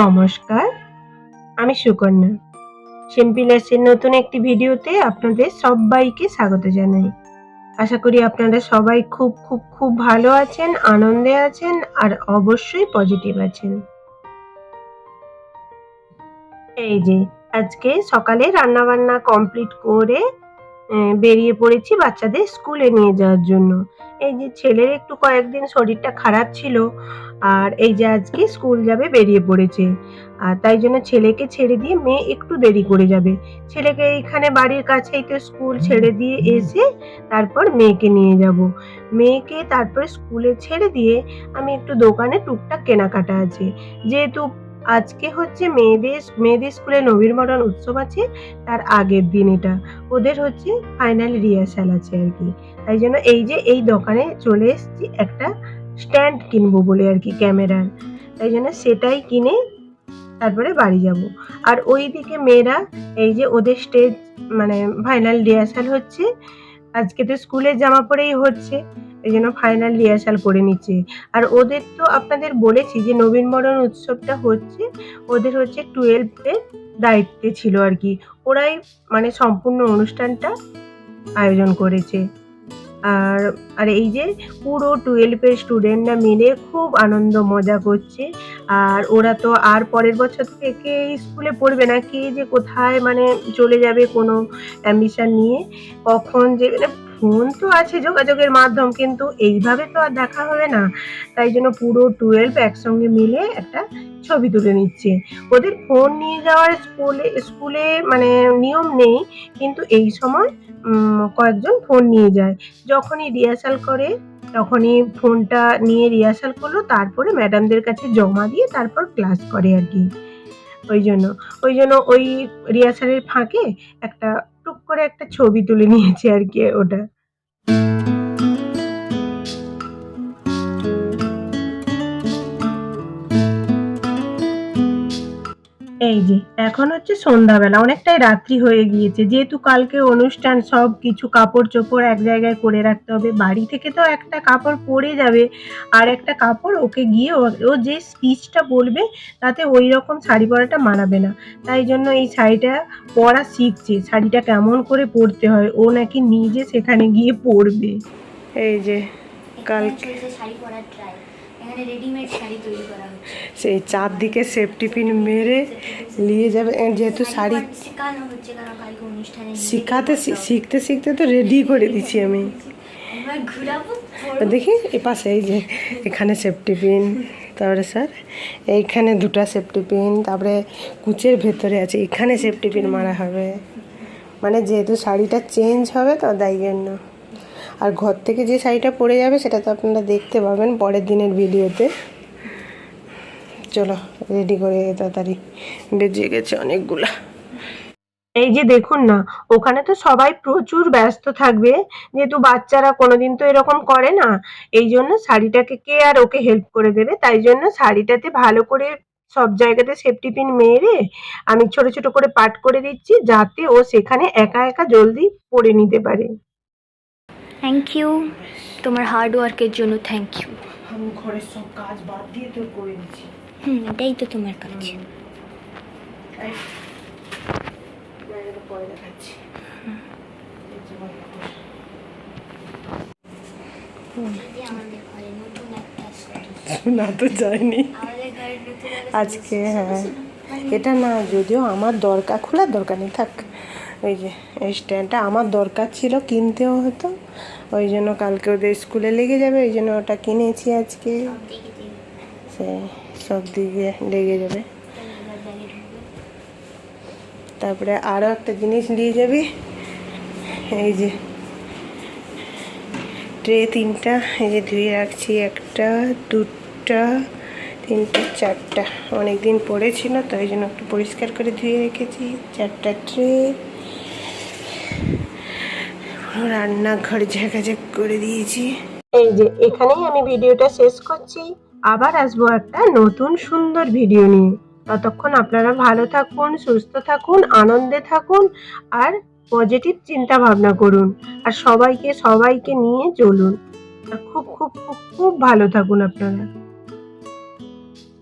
নমস্কার, আমি সুকন্যা। সিম্পিলাসের নতুন একটি ভিডিওতে আপনাদের সবাইকে স্বাগত জানাই। আশা করি আপনারা সবাই খুব খুব খুব ভালো আছেন, আনন্দে আছেন, আর অবশ্যই পজিটিভ আছেন। এই যে, আজকে সকালে রান্না বান্না কমপ্লিট করে বেরিয়ে পড়েছি বাচ্চাদের স্কুলে নিয়ে যাওয়ার জন্য। এই যে ছেলের একটু কয়েকদিন শরীরটা খারাপ ছিল, আর এই যে আজকে স্কুল যাবে বেরিয়ে পড়েছে। আর তাই জন্য ছেলেকে ছেড়ে দিয়ে মেয়ে একটু দেরি করে যাবে। ছেলেকে এইখানে বাড়ির কাছেই তো স্কুল ছেড়ে দিয়ে এসে তারপর মেয়েকে নিয়ে যাব। মেয়েকে তারপরে স্কুলে ছেড়ে দিয়ে আমি একটু দোকানে টুকটাক কেনাকাটা আছে। যেহেতু আজকে হচ্ছে মেয়েদের মেয়েদের স্কুলে নবীনবরণ উৎসব আছে, তার আগের দিন এটা। ওদের হচ্ছে ফাইনাল রিহার্সাল আছে আর কি। তাই জন্য এই যে এই দোকানে চলে এসেছি একটা স্ট্যান্ড কিনবো বলে আর কি ক্যামেরার। তাই জন্য সেটাই কিনে তারপরে বাড়ি যাব। আর ওইদিকে মেয়েরা এই যে ওদের স্টেজ মানে ফাইনাল রিহার্সাল হচ্ছে আজকে তো স্কুলের জামা পরেই হচ্ছে, এই জন্য ফাইনাল রিহার্সাল করে নিচ্ছে। আর ওদের তো আপনাদের বলেছি যে নবীনবরণ উৎসবটা হচ্ছে, ওদের হচ্ছে টুয়েলভের দায়িত্বে ছিল আর কি। ওরাই মানে সম্পূর্ণ অনুষ্ঠানটা আয়োজন করেছে। আর আর এই যে পুরো টুয়েলভের স্টুডেন্টরা মিলে খুব আনন্দ মজা করছে। আর ওরা তো আর পরের বছর থেকে স্কুলে পড়বে না, কে যে কোথায় মানে চলে যাবে কোনো অ্যাম্বিশন নিয়ে। কখন যে মানে ফোন তো আছে যোগাযোগের মাধ্যম, কিন্তু এইভাবে তো আর দেখা হবে না। তাই জন্য পুরো টুয়েলভ একসঙ্গে মিলে একটা ছবি তুলে নিচ্ছে। ওদের ফোন নিয়ে যাওয়ার স্কুলে স্কুলে মানে নিয়ম নেই, কিন্তু এই সময় কয়েকজন ফোন নিয়ে যায়। যখনই রিহার্সাল করে, তখনই ফোনটা নিয়ে রিহার্সাল করল, তারপরে ম্যাডামদের কাছে জমা দিয়ে তারপর ক্লাস করে আর কি। ওই জন্য ওই জন্য ওই রিহার্সালের ফাঁকে একটা করে একটা ছবি তুলে নিয়েছি আর কি ওটা। এই যে এখন হচ্ছে সন্ধ্যাবেলা অনেকটাই রাত্রি হয়ে গিয়েছে। যেহেতু কালকে অনুষ্ঠান সব কিছু কাপড় চোপড় এক জায়গায় করে রাখতে হবে। বাড়ি থেকে তো একটা কাপড় পরে যাবে আর একটা কাপড় ওকে গিয়ে ও- ও যে স্পিচটা বলবে তাতে ওই রকম শাড়ি পরাটা মানাবে না। তাই জন্য এই শাড়িটা পরা শিখছে শাড়িটা কেমন করে পরতে হয় ও নাকি নিজে সেখানে গিয়ে পরবে। এই যে কালকে শাড়ি পরার ট্রাই এখানে রেডিমেড শাড়ি তৈরি করা হচ্ছে। সেই চারদিকে সেফটি পিন মেরে নিয়ে যাবে। যেহেতু শাড়ি শেখানো হচ্ছে কারণ কালকে অনুষ্ঠানে শিখাতে শিখতে শিখতে তো রেডি করে দিচ্ছি আমি। দেখি এ পাশে এই যে এখানে সেফটি পিন তারপরে স্যার এইখানে দুটা সেফটি পিন তারপরে কুচের ভেতরে আছে এখানে সেফটি পিন মারা হবে। মানে যেহেতু শাড়িটা চেঞ্জ হবে তো তাই জন্য। আর ঘর থেকে যে শাড়িটা পরে যাবে সেটা তো আপনারা দেখতে পাবেন পরের দিনের ভিডিওতে। চলো রেডি করে তাড়াতাড়ি বেজে গেছে অনেকগুলা। এই যে দেখুন না, ওখানে তো সবাই প্রচুর ব্যস্ত থাকবে, যেহেতু বাচ্চারা কোনোদিন তো এরকম করে না। এই জন্য শাড়িটাকে কে আর ওকে হেল্প করে দেবে? তাই জন্য শাড়িটাতে ভালো করে সব জায়গাতে সেফটি পিন মেরে আমি ছোট ছোট করে পাট করে দিচ্ছি, যাতে ও সেখানে একা একা জলদি পরে নিতে পারে। থ্যাংক ইউ তোমার হার্ড ওয়ার্কের জন্য থ্যাংক ইউ আমি ঘরের সব কাজ বাদ দিয়ে তো করে দিচ্ছি। হুম এটাই তো তোমার কাজ। পরে দেখাচ্ছি। না তো যায়নি আমাদের আজকে হ্যাঁ। এটা না যদিও আমার দরকার খোলার দরকার নেই থাক। ওই যে, এই স্ট্যান্ডটা আমার দরকার ছিল কিনতেও হতো। ওই জন্য কালকে ওদের স্কুলে লেগে যাবে ওই জন্য ওটা কিনেছি আজকে। সে সব দিকে লেগে যাবে। তারপরে আরও একটা জিনিস নিয়ে যাবি। এই যে, ট্রে তিনটা, এই যে ধুয়ে রাখছি একটা, দুটা তিনটা চারটা অনেক দিন পড়েছিল তো এই জন্য একটু পরিষ্কার করে ধুয়ে রেখেছি। চারটা ট্রে। রান্নাঘর ঝাঁকাঝাক করে দিয়েছি। এই যে, এখানেই আমি ভিডিওটা শেষ করছি। আবার আসব একটা নতুন সুন্দর ভিডিও নিয়ে। ততক্ষণ আপনারা ভালো থাকুন, সুস্থ থাকুন, আনন্দে থাকুন, আর পজিটিভ চিন্তা ভাবনা করুন। আর সবাইকে সবাইকে নিয়ে চলুন। আর খুব খুব খুব খুব ভালো থাকুন আপনারা।